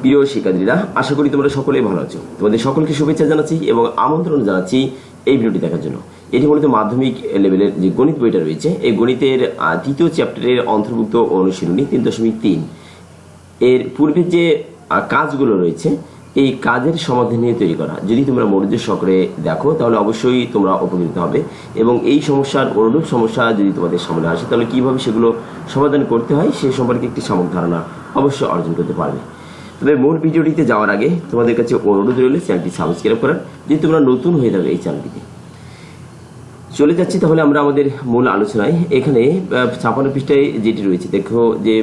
প্রিয় শিক্ষার্থীরা, আশা করি তোমরা সকলেই ভালো আছো। তোমাদের সকলকে শুভেচ্ছা জানাচ্ছি এবং আমন্ত্রণ জানাচ্ছি এই ভিডিওটি দেখার জন্য। এটি মূলত মাধ্যমিক লেভেলের যে গণিত বইটা রয়েছে, এই গণিতের তৃতীয় চ্যাপ্টারের অন্তর্ভুক্ত অনুশীলনী তিন দশমিক তিন। এর পূর্বের যে কাজগুলো রয়েছে, এই কাজের সমাধান নিয়ে তৈরি করা। যদি তোমরা মনোযোগ সহকারে দেখো, তাহলে অবশ্যই তোমরা উপকৃত হবে। এবং এই সমস্যার, অনুরূপ সমস্যা যদি তোমাদের সামনে আসে, তাহলে কীভাবে সেগুলো সমাধান করতে হয়, সে সম্পর্কে একটি সামগ্রিক ধারণা অবশ্যই অর্জন করতে পারবে। তবে মূল ভিডিওটিতে যাওয়ার আগে তোমাদের কাছে অনুরোধ রইল চ্যানেলটি সাবস্ক্রাইব করার, যে তোমরা নতুন হয়ে যাবে এই চ্যানেলটিতে। চলে যাচ্ছি তাহলে আমরা আমাদের মূল আলোচনায়। এখানে ছাপান্ন পৃষ্ঠায় যেটি রয়েছে, দেখো যে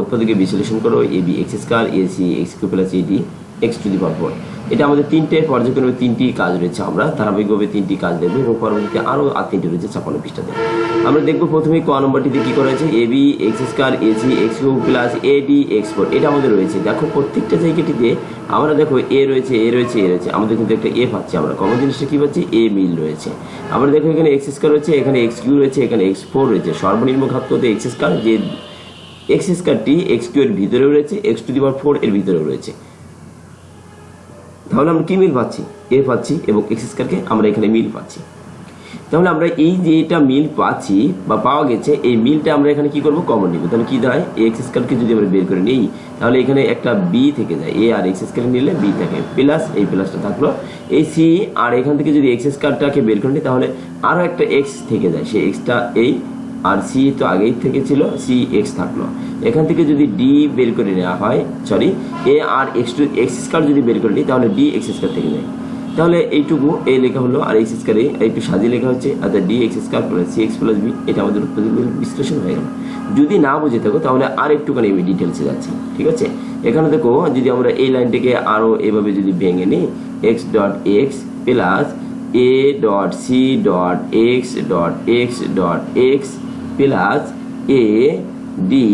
উৎপাদকে বিশ্লেষণ করো a b x square a c x cube plus a d x to the power এটা আমাদের তিনটে পর্যায়ক্রমে তিনটি কাজ রয়েছে আমরা, ধারাবাহিকভাবে তিনটি কাজ দেখব এবং পরবর্তীতে আরও আর তিনটি রয়েছে ছাপান্ন পৃষ্ঠাতে। আমরা দেখব প্রথমে ক নম্বরটিতে কী করা হয়েছে? A b x square a c x cube plus a d x four এটা আমাদের রয়েছে। দেখো প্রত্যেকটা জায়গাটিতে আমরা দেখো এ রয়েছে এ রয়েছে এ রয়েছে। আমাদের কিন্তু একটা এ পাচ্ছি আমরা। কমন জিনিসটা কী পাচ্ছি? এ মিল রয়েছে। আমরা দেখো এখানে এক্স স্কোয়ার রয়েছে, এখানে এক্স কিউ রয়েছে, এখানে এক্স ফোর রয়েছে। সর্বনিম্ন ঘাত করতে এক্স স্কোয়ার যে এক্স স্কোয়ারটি এক্স কিউ এর ভিতরেও রয়েছে x to the power four এর ভিতরেও রয়েছে। তাহলে আমরা কী মিল পাচ্ছি? এ পাচ্ছি এবং এক্স স্কোয়ারকে আমরা এখানে মিল পাচ্ছি। তাহলে আমরা এই যে এটা মিল পাচ্ছি বা পাওয়া গেছে, এই মিলটা আমরা এখানে কি করব? কমন নিব। তাহলে কি দাঁড়ায়? এক্স স্কোয়ারকে যদি আমরা বের করে নিই, তাহলে এখানে একটা বি থেকে যায়। এ আর এক্স স্কোয়ার নিলে বি থাকে। প্লাস এই প্লাসটা থাকল। এই সি আর এখান থেকে যদি এক্স স্কোয়ারটাকে বের করে নিই, তাহলে আরও একটা এক্স থেকে যায়। সেই এক্সটা এই আর সি তো আগেই থেকে ছিল সি এক্স থাকল। এখান থেকে যদি ডি বের করে নেওয়া হয় সরি এ আর এক্স টু এক্স স্কোয়ার যদি বের করে নিই, তাহলে ডি এক্স স্কোয়ার থেকে যায়। তাহলে এইটুকু এ লেখা হলো, আর এক্স স্কোয়ারে একটু সাজিয়ে লেখা হচ্ছে অর্থাৎ d x square plus c x plus b এটা আমাদের বিশ্লেষণ হয়ে গেল। যদি না বুঝে থাকো, তাহলে আর একটুখানি আমি ডিটেলসে যাচ্ছি, ঠিক আছে? এখানে দেখো, যদি আমরা এই লাইনটিকে আরও এভাবে যদি ভেঙে নিই x dot x plus a dot c dot x dot x dot x plus a d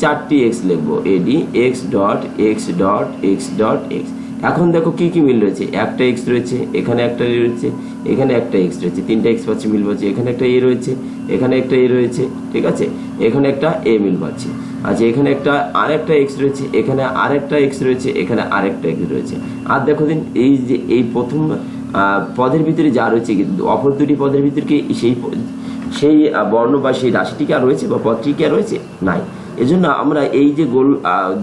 চারটি এক্স লিখব। A d x dot x dot x dot x. এখন দেখো কি কি মিল রয়েছে? একটা এক্স রয়েছে, এখানে একটা এ রয়েছে, এখানে একটা এক্স রয়েছে। তিনটা এক্স পাচ্ছি, মিল পাচ্ছি। এখানে একটা এ রয়েছে, এখানে একটা এ রয়েছে, ঠিক আছে? এখানে একটা এ মিল পাচ্ছি। আচ্ছা এখানে একটা আর একটা এক্স রয়েছে, এখানে আর একটা এক্স রয়েছে, এখানে আর একটা এক্স রয়েছে। আর দেখো দিন, এই যে এই প্রথম পদের ভিতরে যা রয়েছে কিন্তু অপর দুটি পদের ভিতরে কি সেই সেই বর্ণ বা সেই রাশিটি কি আর রয়েছে বা পদটি কি আর রয়েছে? নাই। এজন্য আমরা এই যে গোল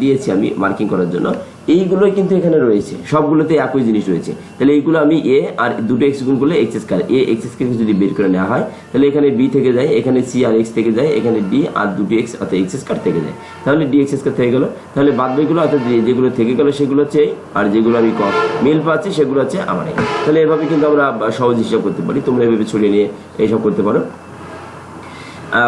দিয়েছি আমি মার্কিং করার জন্য, এইগুলোই কিন্তু এখানে রয়েছে। সবগুলোতে একই জিনিস রয়েছে। তাহলে এইগুলো আমি এ আর দুটো এক্স গুণ করলে x square a x square যদি বের করে নেওয়া হয়, তাহলে এখানে বি থেকে যায়, এখানে সি আর এক্স থেকে যায়, এখানে ডি আর দুটো এক্স অর্থাৎ এক্স স্কোয়ার থেকে যায়। তাহলে ডি এক্স স্কোয়ার থেকে গেলো। তাহলে বাদ বাকিগুলো অর্থাৎ যেগুলো থেকে গেলো, সেগুলো হচ্ছে আর যেগুলো আমি কম মিল পাচ্ছি, সেগুলো হচ্ছে আমার। তাহলে এভাবে কিন্তু আমরা সহজ হিসাব করতে পারি। তোমরা এভাবে ছড়িয়ে নিয়ে এইসব করতে পারো।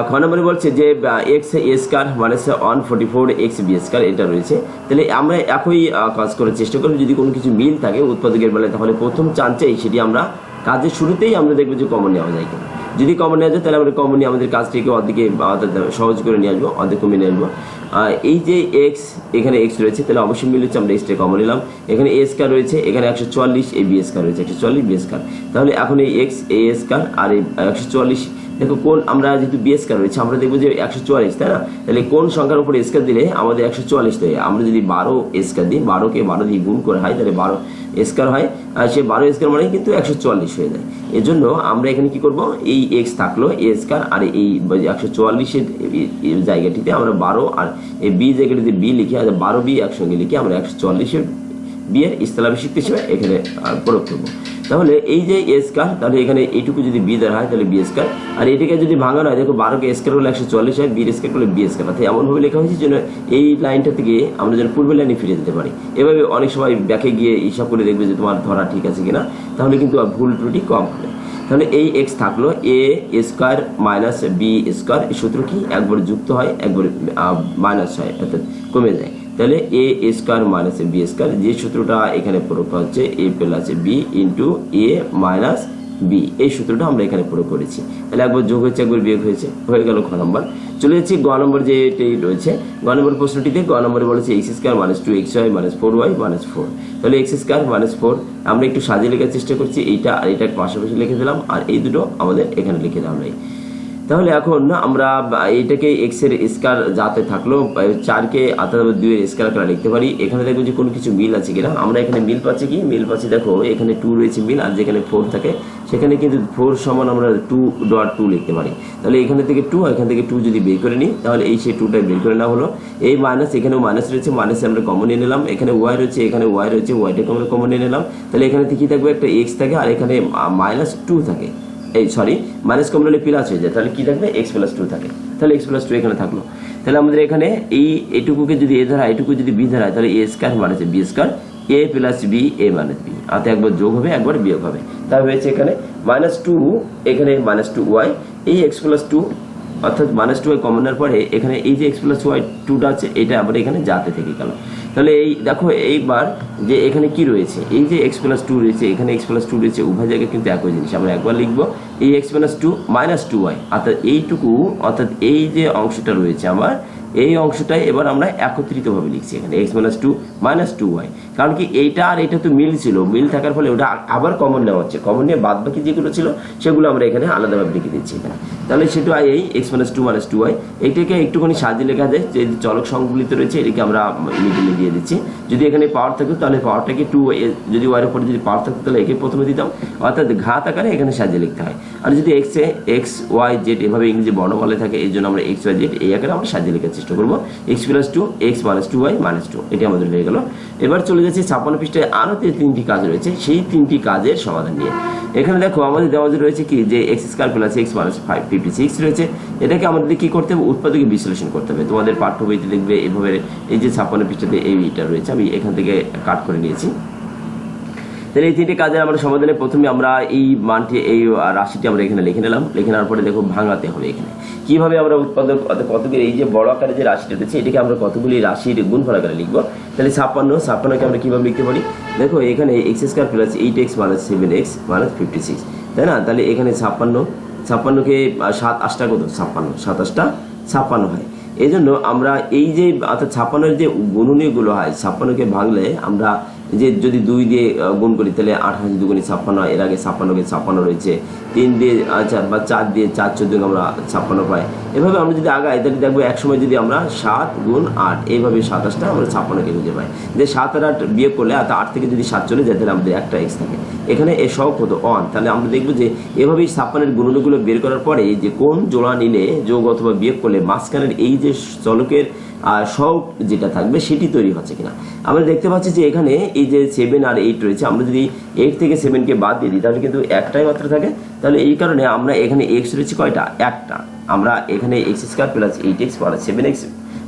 খ নম্বরে বলছে যে এক্স এ স্কার মানে one forty four x b square এটা রয়েছে। তাহলে আমরা একই কাজ করার চেষ্টা করি যদি কোনো কিছু মিল থাকে উৎপাদকের বেলায় তাহলে প্রথম চান্সেই সেটি আমরা কাজের শুরুতেই আমরা দেখব যে কমন নেওয়া যায় কিনা। যদি কমন নেওয়া যায়, তাহলে আমরা কমন নিয়ে আমাদের কাজটিকে অর্ধেকে সহজ করে নিয়ে আসব, অর্ধেক কমে নিয়ে আসব। এই যে এক্স এখানে এক্স রয়েছে, তাহলে অবশ্যই মিল হচ্ছে, আমরা এক্সটা কমন নিলাম। এখানে এ স্কার রয়েছে, এখানে একশো চুয়াল্লিশ এ বি স্কার রয়েছে, একশো চুয়াল্লিশ বি স্কার তাহলে এখন এই এক্স এ স্কার আর এই একশো চুয়াল্লিশ দেখো কোন, আমরা যেহেতু বি স্কার রয়েছে, আমরা দেখব যে একশো চুয়াল্লিশ, তাই না? তাহলে কোন সংখ্যার উপর স্কার দিলে আমাদের একশো চুয়াল্লিশ দেয়? আমরা যদি বারো স্কার দিই, বারোকে বারো দিয়ে গুণ করে হয় তাহলে বারো স্কার হয়। আর সে বারো স্কার মানে কিন্তু একশো চুয়াল্লিশ হয়ে যায়। এজন্য আমরা এখানে কি করব? এই এক্স থাকল এ স্কার আর এই একশো চুয়াল্লিশের জায়গাটিতে আমরা বারো আর এই বি জায়গাটিতে বি লিখে, আর বারো বি একসঙ্গে লিখে আমরা একশো চুয়াল্লিশের বিয়ের ইস্তালাভিষিক্ত হিসেবে এখানে প্রয়োগ করব। তাহলে এই যে এ স্কার তাহলে এখানে এইটুকু যদি বি দেওয়া হয়, তাহলে বি স্কার আর এটাকে যদি ভাঙানো হয়, দেখো বারোকে স্কার হলে একশো চল্লিশ হয় বি স্কার করলে বি স্কার অর্থাৎ এমনভাবে লেখা হয়েছে যেন এই লাইনটা থেকে আমরা যেন পূর্বের লাইনে ফিরে যেতে পারি। এভাবে অনেক সময় ব্যাকে গিয়ে হিসাব করে দেখবে যে তোমার ধরা ঠিক আছে কিনা। তাহলে কিন্তু ভুল ত্রুটি কম হবে। তাহলে এই এক্স থাকল a square minus b square এই সূত্র কি? একবার যুক্ত হয়, একবার মাইনাস হয়, অর্থাৎ কমে যায়। তাহলে a square minus a b square, যে সূত্রটা এখানে প্রয়োগ করা হচ্ছে, a plus b into a minus b এই সূত্রটা আমরা এখানে প্রয়োগ করেছি। তাহলে একবার যোগ হচ্ছে একবার বিয়োগ হয়েছে, হয়ে গেল খ নম্বর। চলে যাচ্ছি গ নম্বর যে এটাই রয়েছে, গ নম্বর প্রশ্নটিতে গ নম্বরে বলেছে x square minus two x y minus four y minus four তাহলে এক্স স্কোয়ার মাইনাস ফোর আমরা একটু সাজিয়ে লেখার চেষ্টা করছি, এইটা আর এটা পাশাপাশি লিখে দিলাম, আর এই দুটো আমাদের এখানে লিখে দিলাম এই তাহলে এখন আমরা এটাকে এক্সের স্কার যাতে থাকল চারকে দুই এর স্কার করে লিখতে পারি। এখানে দেখব যে কোনো কিছু মিল আছে কিনা। আমরা এখানে মিল পাচ্ছি কি? মিল পাচ্ছি দেখো, এখানে টু রয়েছে মিল, আর যেখানে ফোর থাকে, সেখানে কিন্তু ফোর সমান আমরা টু ডট টু লিখতে পারি। তাহলে এখানে থেকে টু এখান থেকে টু যদি বের করে নিই, তাহলে এই সেই টুটা বের করে নেওয়া হলো। এই মাইনাস এখানেও মাইনাস রয়েছে মাইনাসে আমরা কমন নিয়ে নিলাম। এখানে ওয়াই রয়েছে, এখানে ওয়াই রয়েছে ওয়াইটাকে আমরা কমন নিয়ে নিলাম। তাহলে এখানে কি থাকবে? একটা এক্স থাকে, আর এখানে মাইনাস টু থাকে। এই সরি মাইনাস কমন হলে প্লাস হয়ে যায়। তাহলে কি থাকবে? এক্স প্লাস টু থাকে। তাহলে এক্স প্লাস টু এখানে থাকল। তাহলে আমাদের এখানে এই, এটুকুকে যদি এ ধরা, এটুকু যদি বি ধরা, তাহলে a square minus b square a plus b a মানে বি আতে একবার যোগ হবে, একবার বিয়োগ হবে। তা হয়েছে এখানে মাইনাস টু এখানে মাইনাস টু ওয়াই এই এক্স প্লাস টু অর্থাৎ মাইনাস টু ওয়াই কমনের পরে এখানে এই যে এক্স প্লাস ওয়াই টুটা আছে, এটা আবার এখানে যাতে থেকে গেল। তাহলে এই দেখো, এইবার যে এখানে কি রয়েছে? এই যে এক্স প্লাস টু রয়েছে, এখানে এক্স প্লাস টু রয়েছে, উভয় জায়গায় কিন্তু একই জিনিস। আমরা একবার লিখব, এই x plus two minus two y অর্থাৎ এইটুকু, অর্থাৎ এই যে অংশটা রয়েছে আমার, এই অংশটাই এবার আমরা একত্রিতভাবে লিখছি এখানে। X minus two minus two y কারণ কি এইটা আর এটা তো মিল ছিল। মিল থাকার ফলে ওটা আবার কমন নেওয়া হচ্ছে। কমন নিয়ে বাদ বাকি যেগুলো ছিল, সেগুলো আমরা এখানে আলাদাভাবে লিখে দিচ্ছি এখানে। তাহলে সেটা এই x minus two minus two y এইটাকে একটুখানি সাজিয়ে লেখা যায়, যে চলক সংগুলিত রয়েছে, এটাকে আমরা মিডিলে দিয়ে দিচ্ছি। যদি এখানে পাওয়ার থাকতো তাহলে পাওয়ারটাকে টু যদি ওয়ার উপরে যদি পাওয়ার থাকতো তাহলে একে প্রথমে দিতাম। অর্থাৎ ঘাত আকারে এখানে সাজিয়ে লিখতে হয়। আর যদি x a x y z এভাবে ইংরেজি বর্ণমালে থাকে, এই জন্য আমরা এক্স ওয়াই জেড এই আকারে আমরা সাজিয়ে লেখার চেষ্টা করব। X plus two x minus two y minus two এটি আমাদের হয়ে গেল। এবার চলে যাচ্ছে ছাপ্পান্ন পৃষ্ঠায় আরও তিনটি কাজ রয়েছে, সেই তিনটি কাজের সমাধান নিয়ে। এখানে দেখো, আমাদের দেওয়া রয়েছে কি, যে x square plus x minus five fifty six রয়েছে, এটাকে আমাদের কি করতে হবে? উৎপাদকে বিশ্লেষণ করতে হবে। তোমাদের পাঠ্য বইতে দেখবে, এভাবে এই যে ছাপ্পান্ন পৃষ্ঠাতে এইটা রয়েছে, আমি এখান থেকে কাট করে নিয়েছি। তাহলে এই তিনটি কাজের আমরা সমাধানে প্রথমে আমরা এই মানটি, এই রাশিটি আমরা এখানে লিখে নিলাম। লিখে নেওয়ার পরে দেখো ভাঙাতে হবে এখানে। কীভাবে আমরা উৎপাদক কতগুলি এই যে বড় আকারে যে রাশিটা রয়েছে, এটাকে আমরা কতগুলি রাশির গুণফল আকারে লিখব। তাহলে ছাপ্পান্ন, ছাপ্পান্নকে আমরা কীভাবে লিখতে পারি? দেখো এখানে x square plus eight x minus seven x minus fifty six তাই না? তাহলে এখানে ছাপ্পান্ন, ছাপ্পান্নকে সাত আটটা কত? ছাপ্পান্ন সাতাশটা ছাপ্পান্ন হয়। এই জন্য আমরা এই যে, অর্থাৎ ছাপ্পান্নের যে গুণনীয়গুলো হয়, ছাপ্পান্নকে ভাঙলে আমরা যে যদি দুই দিয়ে গুণ করি, তাহলে আঠাশ দুগুণে ছাপ্পান্ন। এর আগে ছাপ্পান্নকে ছাপ্পান্ন রয়েছে। তিন দিয়ে আচ্ছা বা চার দিয়ে চার চোদ্দ আমরা ছাপ্পান্ন পাই। এভাবে আমরা যদি আগাই, তাহলে দেখব একসময় যদি আমরা সাত গুণ আট, এইভাবে সাতাশটা আমরা ছাপ্পান্নকে খুঁজে পাই। যে সাত আর আট বিয়োগ করলে, আর আট থেকে যদি সাত চলে যায়, তাহলে আমাদের একটা এক্স থাকে। এখানে এ সব হতো অন তাহলে আমরা দেখব যে এভাবেই ছাপ্পান্নের গুণনগুলো বের করার পরে যে কোন জোড়া নিলে যোগ অথবা বিয়োগ করলে, মাঝখানের এই যে চলকের আর সব যেটা থাকবে সেটি তৈরি হচ্ছে কিনা। আমরা দেখতে পাচ্ছি যে এখানে এই যে সেভেন আর এইট রয়েছে, আমরা যদি এইট থেকে সেভেনকে বাদ দিয়ে দিই, তাহলে কিন্তু একটাই মাত্র থাকে। তাহলে এই কারণে আমরা এখানে এক্স রয়েছে কয়টা? একটা। আমরা এখানে x square plus eight x plus seven x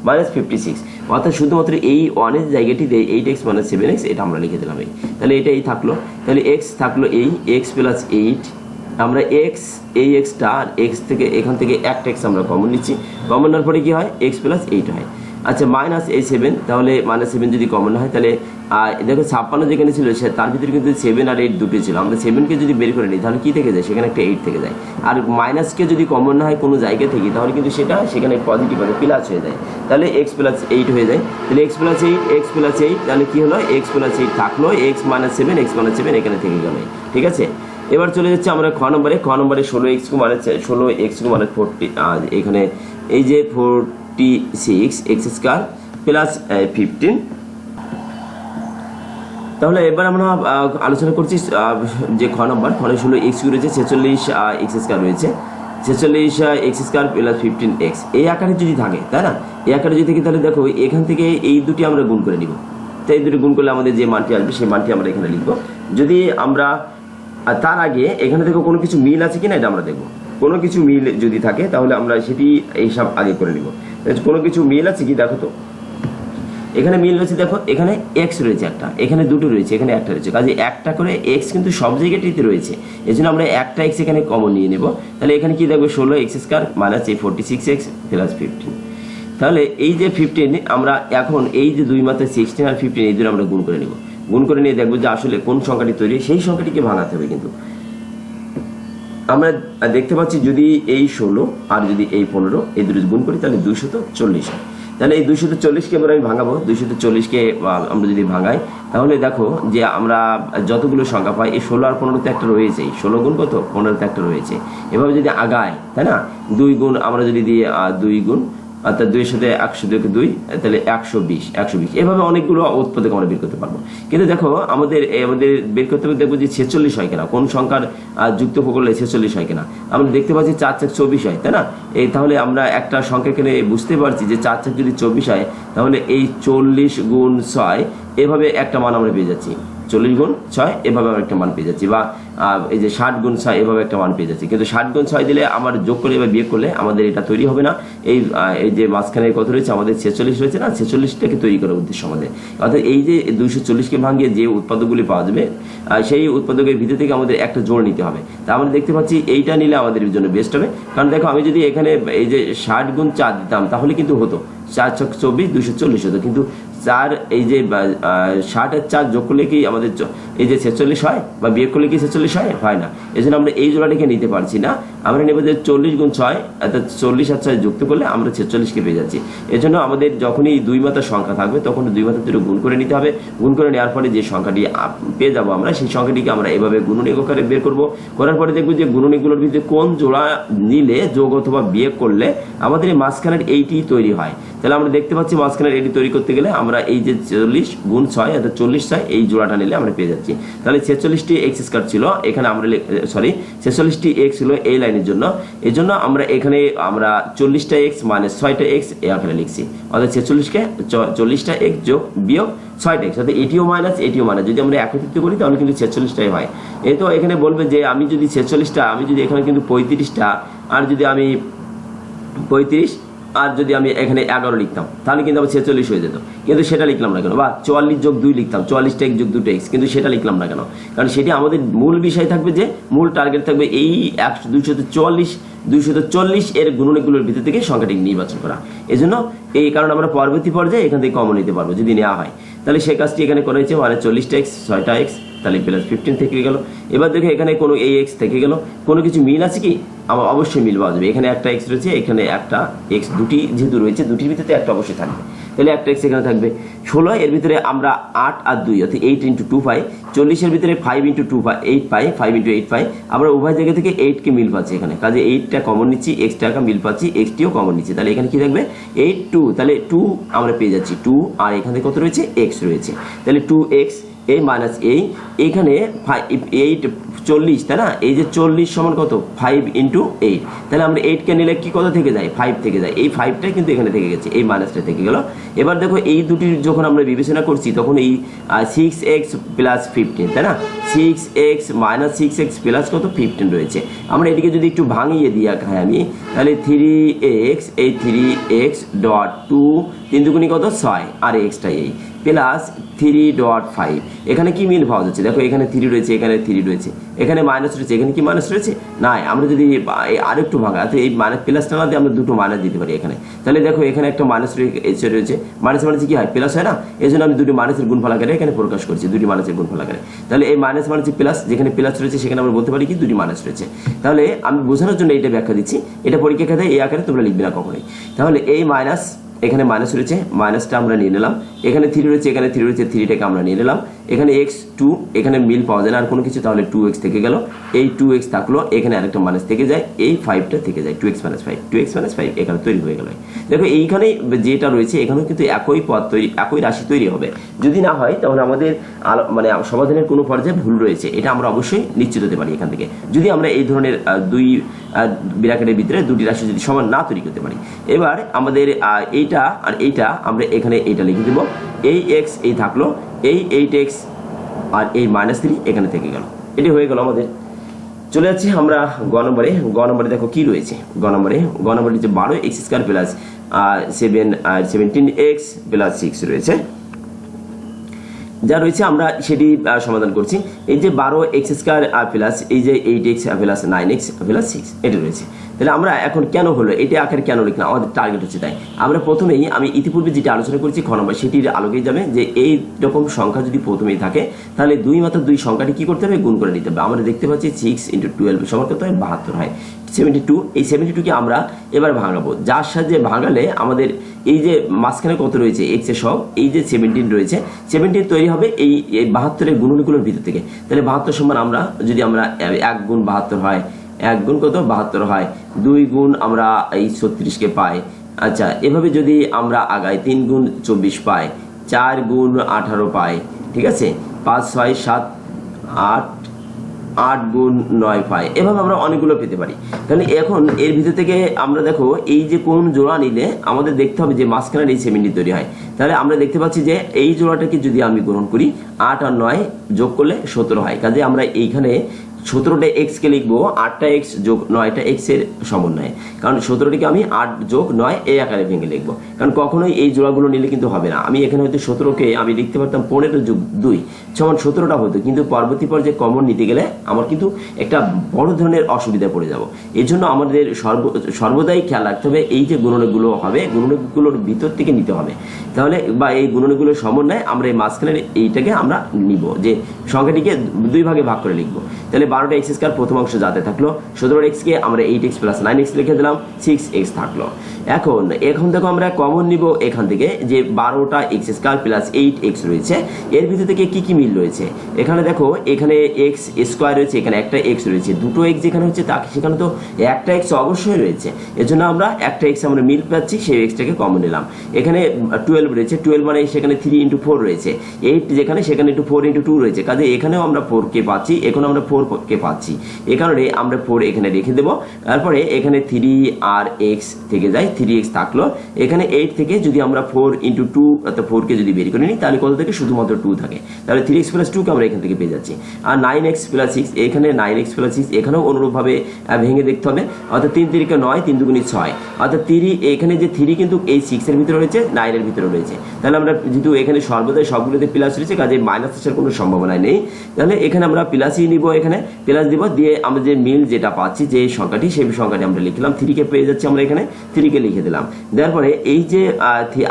minus fifty six অর্থাৎ শুধুমাত্র এই ওয়ানের জায়গাটিতে eight x minus seven x এটা আমরা লিখে দিলাম এই। তাহলে এটা এই থাকল। তাহলে এক্স থাকল এই এক্স প্লাস এইট আমরা এক্স এই এক্সটা আর এক্স থেকে, এখান থেকে একটা এক্স আমরা কমন নিচ্ছি। কমন নেওয়ার পরে কি হয়? এক্স প্লাস এইট হয়। আচ্ছা মাইনাস এই সেভেন তাহলে মাইনাস সেভেন যদি কমন হয়, তাহলে দেখো ছাপ্পান্ন যেখানে ছিল, সে, তার ভিতরে কিন্তু সেভেন আর এইট দুটো ছিল। আমরা সেভেনকে যদি বের করে নিই, তাহলে কী থেকে যায়? সেখানে একটা এইট থেকে যায়। আর মাইনাসকে যদি কমন না হয়, কোনো জায়গা থেকে, তাহলে কিন্তু সেটা সেখানে পজিটিভ হবে প্লাস হয়ে যায়। তাহলে এক্স প্লাস এইট হয়ে যায়। তাহলে x plus eight x plus eight তাহলে কী হলো? এক্স প্লাস এইট থাকল x minus seven x minus seven এখানে থেকে গেল। ঠিক আছে? এবার চলে যাচ্ছে আমরা খ নম্বরে। খ নম্বরে ষোলো এক্স কু মানে ষোলো এক্স কু মানে ফোরটি এখানে এই যে forty six x plus fifteen তাহলে এবার আমরা আলোচনা করছি যে খ নম্বর। খনে ষোলো এক্স কিউ রয়েছে, ছেচল্লিশ এক্স স্কোয়ার রয়েছে। ছেচল্লিশ x square plus fifteen x এই আকারে যদি থাকে, তাই না? এই আকারে যদি থাকে, তাহলে দেখো, এখান থেকে এই দুটি আমরা গুণ করে নিব। তো এই দুটি গুণ করলে আমাদের যে মানটি আসবে, সেই মানটি আমরা এখানে লিখব। যদি আমরা তার আগে এখানে দেখো কোনো কিছু মিল আছে কিনা, এটা আমরা দেখব। কোনো কিছু মিল যদি থাকে, তাহলে আমরা সেটি এইসব আগে করে নিব। কোনো কিছু মিল আছে কি? দেখো তো। এখানে মিল রয়েছে, দেখো, এখানে এক্স রয়েছে একটা, এখানে দুটো রয়েছে, এখানে একটা রয়েছে। কাজে একটা করে এক্স কিন্তু সব জায়গাটিতে রয়েছে। এই জন্য আমরা একটা এক্স এখানে কমন নিয়ে নেব। তাহলে এখানে কি দেখব? ষোলো এক্স স্কোয়ার মাইনাস এই forty six x plus fifteen তাহলে এই যে ফিফটিন আমরা এখন এই যে দুই মাত্রায় সিক্সটিন আর ফিফটিন এই দুটো আমরা গুণ করে নেব। গুণ করে নিয়ে দেখব যে আসলে কোন সংখ্যাটি তৈরি, সেই সংখ্যাটিকে ভাঙাতে হবে কিন্তু। আমরা দেখতে পাচ্ছি যদি এই ষোলো আর যদি এই পনেরো, এই দুটো গুণ করি, তাহলে দুইশত চল্লিশ তাহলে এই দুইশত চল্লিশকে আমরা আমি ভাঙাবো। দুইশত চল্লিশকে আমরা যদি ভাঙাই, তাহলে দেখো যে আমরা যতগুলো সংখ্যা পাই, এই ষোলো আর পনেরোতে একটা রয়েছে ষোলো গুণ কত? পনেরোতে একটা রয়েছে। এভাবে যদি আগায় তাই না? দুই গুণ আমরা যদি দিই দুই গুণ অর্থাৎ দুইয়ের সাথে একশো দুই দুই, তাহলে একশো বিশ একশো বিশ। এভাবে অনেকগুলো উৎপাদক আমরা বের করতে পারব। কিন্তু দেখো, আমাদের আমাদের বের করতে হবে দেখব যে ছেচল্লিশ হয় কিনা, কোন সংখ্যার যুক্ত করলে ছেচল্লিশ হয় কিনা। আমরা দেখতে পাচ্ছি চার চার চব্বিশ হয়, তাই না? এই তাহলে আমরা একটা সংখ্যা কিনে বুঝতে পারছি যে চার চার যদি চব্বিশ হয়, তাহলে এই চল্লিশ গুণ ছয়, এভাবে একটা মান আমরা পেয়ে যাচ্ছি। চল্লিশ গুণ ছয়, এভাবে আমরা একটা মান পেয়ে যাচ্ছি। বা এই যে ষাট গুণ ছয়, এভাবে একটা মান পেয়ে যাচ্ছি। কিন্তু ষাট গুণ ছয় দিলে আমার যোগ করলে বা বিয়োগ করলে আমাদের এটা তৈরি হবে না। এই এই যে মাঝখানে কত রয়েছে? আমাদের ছেচল্লিশ রয়েছে না? ছেচল্লিশটাকে তৈরি করার উদ্দেশ্য আমাদের। অর্থাৎ এই যে দুইশো চল্লিশকে ভাঙিয়ে যে উৎপাদকগুলি পাওয়া যাবে সেই উৎপাদকের ভিতর থেকে আমাদের একটা জোড় নিতে হবে। তা আমরা দেখতে পাচ্ছি এইটা নিলে আমাদের জন্য বেস্ট হবে। কারণ দেখো, আমি যদি এখানে এই যে ষাট গুণ চার দিতাম, তাহলে কিন্তু হতো। চার ছক চব্বিশ দুশো চল্লিশ হতো। কিন্তু চার, এই যে ষাট আর চার যোগ করলে কি আমাদের এই যে ছেচল্লিশ হয়? বা বিয়োগ করলে কি ছেচল্লিশ হয়? হয় না। এই জন্য আমরা এই জোড়াটিকে নিতে পারছি না। আমরা নেব যে চল্লিশ গুণ ছয়, অর্থাৎ চল্লিশ আর ছয় যুক্ত করলে আমরা ছেচল্লিশকে পেয়ে যাচ্ছি। এজন্য আমাদের যখনই দুই মাত্রার সংখ্যা থাকবে, তখন দুই মাত্রা দুটো গুণ করে নিতে হবে। গুণ করে নেওয়ার ফলে যে সংখ্যাটি পেয়ে যাব আমরা, সেই সংখ্যাটিকে আমরা এভাবে গুণনীয় আকারে বের করব। করার পরে দেখব যে গুণনীগুলোর ভিতরে কোন জোড়া নিলে যোগ অথবা বিয়ে করলে আমাদের এই মাঝখানের এইটি তৈরি হয়। তাহলে আমরা দেখতে পাচ্ছি মাঝখানের এইটি তৈরি করতে গেলে আমরা এই যে চল্লিশ গুণ ছয়, অর্থাৎ চল্লিশ ছয়, এই জোড়াটা নিলে আমরা পেয়ে যাচ্ছি। তাহলে ছেচল্লিশটি এক্স স্কোয়ার ছিল, এখানে আমরা সরি, ছেচল্লিশটি এক্স ছিল এই লাইনের জন্য। এই জন্য আমরা এখানে আমরা চল্লিশটা এক্স মানে ছয়টা এক্স এখানে লিখছি। অর্থাৎ ছেচল্লিশকে চল্লিশটা এক্স যোগ বিয়োগ ছয়টা এক্স অর্থাৎ এটিও মাইনাস এটিও মাইনাস যদি আমরা একত্রিত করি, তাহলে কিন্তু ছেচল্লিশটাই হয়। এই তো এখানে বলবে যে আমি যদি ছেচল্লিশটা, আমি যদি এখানে কিন্তু পঁয়ত্রিশটা, আর যদি আমি পঁয়ত্রিশ আর যদি আমি এখানে এগারো লিখতাম, তাহলে কিন্তু আবার ছেচল্লিশ হয়ে যেত। কিন্তু সেটা লিখলাম না কেন? বা চুয়াল্লিশ যোগ দুই লিখতাম চুয়াল্লিশটা এক যোগ দুটো এক্স কিন্তু সেটা লিখলাম না কেন? কারণ সেটি আমাদের মূল বিষয় থাকবে যে, মূল টার্গেট থাকবে এই একশো দুইশত চুয়াল্লিশ, দুইশত চল্লিশ এর গুণনীগুলোর ভিতর থেকে সংখ্যাটি নির্বাচন করা। এই জন্য এই কারণে আমরা পরবর্তী পর্যায়ে এখান থেকে কমন নিতে পারব, যদি নেওয়া হয়। তাহলে সে কাজটি এখানে করা হয়েছে মানে চল্লিশটা এক্স ছয়টা এক্স তাহলে প্লাস ফিফটিন থেকে গেল। এবার দেখো এখানে কোনো এই এক্স থেকে গেল। কোনো কিছু মিল আছে কি? আমার অবশ্যই মিল পাওয়া যাবে। এখানে একটা এক্স রয়েছে, এখানে একটা এক্স দুটি যেহেতু রয়েছে, দুটির ভিতরে একটা অবশ্যই থাকবে। তাহলে একটা এক্স এখানে থাকবে। ষোলো, এর ভিতরে আমরা আট আর দুই, অর্থাৎ এইট ইন্টু টু পাই। চল্লিশের ভিতরে ফাইভ ইন্টু টু পাই এইট পাই ফাইভ ইন্টু এইট পাই। আমরা উভয় জায়গা থেকে এইটকে মিল পাচ্ছি এখানে। কাজে এইটটা কমন নিচ্ছি এক্স টাকা মিল পাচ্ছি এক্সটিও কমন নিচ্ছি। তাহলে এখানে কি থাকবে? এইট টু তাহলে টু আমরা পেয়ে যাচ্ছি। টু আর এখানে কত রয়েছে? এক্স রয়েছে। তাহলে টু এক্স এই মাইনাস এই এখানে এইট চল্লিশ, তাই না? এই যে চল্লিশ সমান কত? ফাইভ ইন্টু এইট তাহলে আমরা এইটকে নিলে কি কত থেকে যায়? ফাইভ থেকে যায়। এই ফাইভটা কিন্তু এখানে থেকে গেছে। এই মাইনাসটা থেকে গেল। এবার দেখো এই দুটির যখন আমরা বিবেচনা করছি, তখন এই সিক্স এক্স প্লাস ফিফটিন তাই না? Six x minus six x plus কত? ফিফটিন রয়েছে। আমরা এটিকে যদি একটু ভাঙিয়ে দিই খাই আমি, তাহলে থ্রি এক্স এই থ্রি এক্স ডট টু তিন দুগুণি কত? ছয়। আর এক্সটা এই। প্লাস থ্রি ডট ফাইভ এখানে কি মিল পাওয়া যাচ্ছে? দেখো, এখানে থ্রি রয়েছে, এখানে থ্রি রয়েছে। এখানে মাইনাস রয়েছে, এখানে কি মাইনাস রয়েছে? না আমরা যদি আর একটু ভাঙা তো এই মাইনাস প্লাসটা না দিয়ে আমরা দুটো মাইনাস দিতে পারি এখানে। তাহলে দেখো, এখানে একটা মাইনাস রয়েছে। রয়েছে মাইনাস মাইনাস কি হয়? প্লাস হয় না? এই জন্য আমি দুটি মাইনাসের গুণফল আকারে এখানে প্রকাশ করছি, দুটি মাইনাসের গুণফল আকারে তাহলে এই মাইনাস মাইনাস প্লাস যেখানে প্লাস রয়েছে, সেখানে আমরা বলতে পারি কি দুটি মাইনাস রয়েছে। তাহলে আমি বোঝানোর জন্য এটা ব্যাখ্যা দিচ্ছি। এটা পরীক্ষা খাতে এই আকারে তোমরা লিখবে না কখনোই। তাহলে এই মাইনাস এখানে মাইনাস রয়েছে মাইনাসটা আমরা নিয়ে নিলাম। এখানে থ্রি রয়েছে, এখানে থ্রি রয়েছে থ্রিটাকে আমরা নিয়ে নিলাম। এখানে এক্স টু এখানে মিল পাওয়া যায় না, আর কোনো কিছু, তাহলে টু এক্স থেকে গেল। এই টু এক্স থাকল, এখানে আরেকটা মাইনাস থেকে যায়, এই ফাইভটা থেকে যায় two x minus five two x minus five এখানে তৈরি হয়ে গেল। দেখো এইখানে যেটা রয়েছে, এখানেও কিন্তু একই পথ তৈরি, একই রাশি তৈরি হবে। যদি না হয়, তাহলে আমাদের মানে সমাধানের কোনো পর্যায়ে ভুল রয়েছে। এটা আমরা অবশ্যই নিশ্চিত হতে পারি এখান থেকে। যদি আমরা এই ধরনের দুই বিরাকেটের ভিতরে দুটি রাশি যদি সমান না তৈরি করতে পারি, এবার আমাদের এইটা আর এইটা, আমরা এখানে এইটা লিখে দেবো। এই এক্স এই থাকল এই এইট এক্স আর এই মাইনাস থ্রি এখানে থেকে গেল। এটি হয়ে গেল আমাদের। চলে যাচ্ছি আমরা গ নম্বরে। গ নম্বরে দেখো কি রয়েছে? গ নম্বরে। গ নম্বরে যে বারো এক্স স্কোয়ার প্লাস সেভেন আর সেভেন্টিন এক্স প্লাস সিক্স রয়েছে। যা রয়েছে আমরা সেটি সমাধান করছি। এই যে বারো এক্স স্কোয়ার প্লাস এই যে eight x plus nine x plus six, এটা রয়েছে। তাহলে আমরা এখন কেন হলো? এটা আকারে কেন লিখলাম আমাদের টার্গেট হচ্ছে তাই। আমরা প্রথমেই, আমি ইতিপূর্বে যেটা আলোচনা করেছি, খ নম্বর, সেটির আলোকে যাবে যে এই রকম সংখ্যা যদি প্রথমেই থাকে, তাহলে দুই মাত্র দুই সংখ্যাটি কি করতে হবে? গুণ করে নিতে হবে। আমরা দেখতে পাচ্ছি সিক্স ইন্টু টুয়েলভ সমান কত হয়? বাহাত্তর হয়। সেভেন্টি টু এই সেভেন্টি টুকে আমরা এবার ভাঙাবো। যার সাহায্যে ভাঙালে আমাদের এই যে মাঝখানে কত রয়েছে? এক্সের সব। এই যে সেভেন্টিন রয়েছে। সেভেন্টিন তৈরি হবে এই এই বাহাত্তরের গুণনীগুলোর ভিতর থেকে। তাহলে বাহাত্তর সমান আমরা, যদি আমরা এক গুণ বাহাত্তর হয়, এক গুণ কত? বাহাত্তর হয়। দুই গুণ আমরা এই ছত্রিশকে পাই। আচ্ছা এভাবে যদি আমরা আগাই, তিন গুণ চব্বিশ পাই, চার গুণ আঠারো পাই, ঠিক আছে? পাঁচ, ছয়, সাত, আট আট গুণ নয় পাই। এভাবে আমরা অনেকগুলো পেতে পারি। তাহলে এখন এর ভিতর থেকে আমরা দেখো, এই যে কোন জোড়া নিলে আমাদের দেখতে হবে যে মাঝখানের এই সেভেন্টি তৈরি হয়। তাহলে আমরা দেখতে পাচ্ছি যে এই জোড়াটাকে যদি আমি গ্রহণ করি, আট আর নয় যোগ করলে সতেরো হয়। কাজে আমরা এইখানে সতেরোটা এক্স কে লিখব, আটটা এক্স যোগ নয়টা এক্সের সমন্বয়ে। কারণ সতেরোটিকে আমি আট যোগ নয় এই আকারে ভেঙে লিখব। কারণ কখনোই এই জোড়াগুলো নিলে কিন্তু হবে না। আমি এখানে হয়তো সতেরোকে আমি লিখতে পারতাম পনেরো যোগ দুই। সমান সতেরোটা হতো, কিন্তু পরবর্তী পর্যায়ে কমন নিতে গেলে আমার কিন্তু একটা বড় ধরনের অসুবিধায় পড়ে যাব। এই জন্য আমাদের সর্ব, সর্বদাই খেয়াল রাখতে হবে, এই যে গুণনগুলো হবে, গুণনগুলোর ভিতর থেকে নিতে হবে। তাহলে বা এই গুণনগুলোর সমন্বয়ে আমরা এই মাঝখানের এইটাকে আমরা নিব, যে সংখ্যাটিকে দুই ভাগে ভাগ করে লিখব। তাহলে বারোটা এক্স স্কোয়ার প্রথম অংশ যাতে থাকল, সতেরো এক্সকে আমরা eight x plus nine x লিখে দিলাম সিক্স এক্স থাকল। এখন এখন দেখো আমরা কমন নিব এখান থেকে যে বারোটা x square plus eight x রয়েছে। এর ভিতর থেকে কি কি মিল রয়েছে? এখানে দেখো, এখানে এক্স স্কোয়ার রয়েছে, এখানে একটা এক্স রয়েছে। দুটো এক্স যেখানে হচ্ছে তাকে সেখানে তো একটা এক্স অবশ্যই রয়েছে। এর জন্য আমরা একটা এক্স আমরা মিল পাচ্ছি, সেই এক্সটাকে কমন নিলাম। এখানে টুয়েলভ রয়েছে টুয়েলভ মানে সেখানে থ্রি ইন্টু ফোর রয়েছে। এইট যেখানে, সেখানে একটু ফোর ইন্টু টু রয়েছে। কাজে এখানেও আমরা ফোর কে পাচ্ছি এখন আমরা ফোর কে পাচ্ছি। এ কারণে আমরা ফোর এখানে রেখে দেবো। তারপরে এখানে থ্রি আর এক্স থেকে যায় থ্রি এক্স থাকল। এখানে এইট থেকে যদি আমরা ফোর ইন্টু টু অর্থাৎ ফোরকে যদি বের করে নিই, তাহলে কত থেকে? শুধুমাত্র টু থাকে। তাহলে থ্রি এক্স প্লাস টুকে আমরা এখান থেকে পেয়ে যাচ্ছি। আর নাইন এক্স প্লাস সিক্স এখানে নাইন এক্স প্লাস সিক্স এখানেও অনুরূপভাবে ভেঙে দেখতে হবে। অর্থাৎ তিন তিরিকে নয়, তিন দুগুণি ছয়। অর্থাৎ থ্রি এখানে যে থ্রি কিন্তু এই সিক্সের ভিতরে রয়েছে নাইনের ভিতরে রয়েছে। তাহলে আমরা যেহেতু এখানে সর্বদাই সবগুলোতে প্লাস রয়েছে, কাজে মাইনাস আসার কোনো সম্ভাবনা নেই। তাহলে এখানে আমরা প্লাসই নিব এখানে। প্লাস দিব, দিয়ে আমরা যে মিল যেটা পাচ্ছি, যে সংখ্যাটি, সেই সংখ্যাটি আমরা লিখলাম। থ্রিকে পেয়ে যাচ্ছি আমরা এখানে। থ্রিকে লিখে দিলাম। দেওয়ার পরে এই যে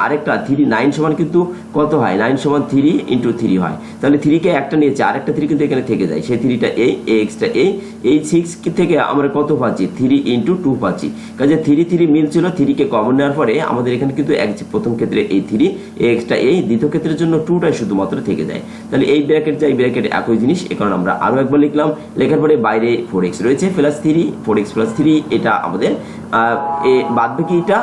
আরেকটা থ্রি নাইন সমান কিন্তু কত হয়? নাইন সমান থ্রি ইন্টু থ্রি হয়। তাহলে থ্রিকে একটা নিয়েছে, আরেকটা থ্রি কিন্তু এখানে থেকে যায়। সেই থ্রিটা এই এক্সটা এই এই সিক্স থেকে আমরা কত পাচ্ছি? থ্রি ইন্টু টু পাচ্ছি। কাজে থ্রি থ্রি মিল ছিল থ্রিকে কমন নেওয়ার পরে আমাদের এখানে কিন্তু এক প্রথম ক্ষেত্রে এই থ্রি এক্সটা এই, দ্বিতীয় ক্ষেত্রের জন্য টুটাই শুধুমাত্র থেকে যায়। তাহলে এই ব্র্যাকেট যা এই ব্র্যাকেট একই জিনিস, এ কারণে আমরা আরও একবার লিখলাম। লেখার পরে বাইরে ফোর এক্স রয়েছে plus three four x plus three এটা আমাদের বাদ বাকি এটা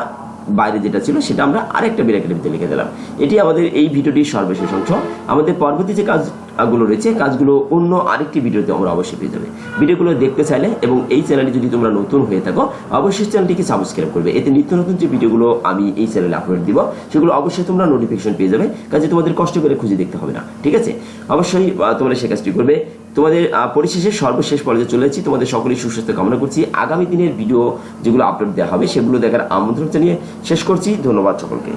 বাইরে যেটা ছিল সেটা আমরা আরেকটা ব্র্যাকেটের ভিতরে লিখে দিলাম। এটি আমাদের এই ভিডিওটির সর্বশেষ অংশ। আমাদের পরবর্তী যে কাজগুলো রয়েছে, কাজগুলো অন্য আরেকটি ভিডিওতে আমরা অবশ্যই পেয়ে যাবে। ভিডিওগুলো দেখতে চাইলে এবং এই চ্যানেলে যদি তোমরা নতুন হয়ে থাকো, অবশ্যই চ্যানেলটিকে সাবস্ক্রাইব করবে। এতে নিত্য নতুন যে ভিডিওগুলো আমি এই চ্যানেলে আপলোড দিব, সেগুলো অবশ্যই তোমরা নোটিফিকেশন পেয়ে যাবে। কাজে তোমাদের কষ্ট করে খুঁজে দেখতে হবে না। ঠিক আছে? অবশ্যই তোমরা সে কাজটি করবে। তোমাদের পরিশেষে সর্বশেষ পর্যায়ে চলে যাচ্ছি তোমাদের সকলেই সুস্বাস্থ্য কামনা করছি। আগামী দিনের ভিডিও যেগুলো আপলোড দেওয়া হবে, সেগুলো দেখার আমন্ত্রণ জানিয়ে শেষ করছি। ধন্যবাদ সকলকে।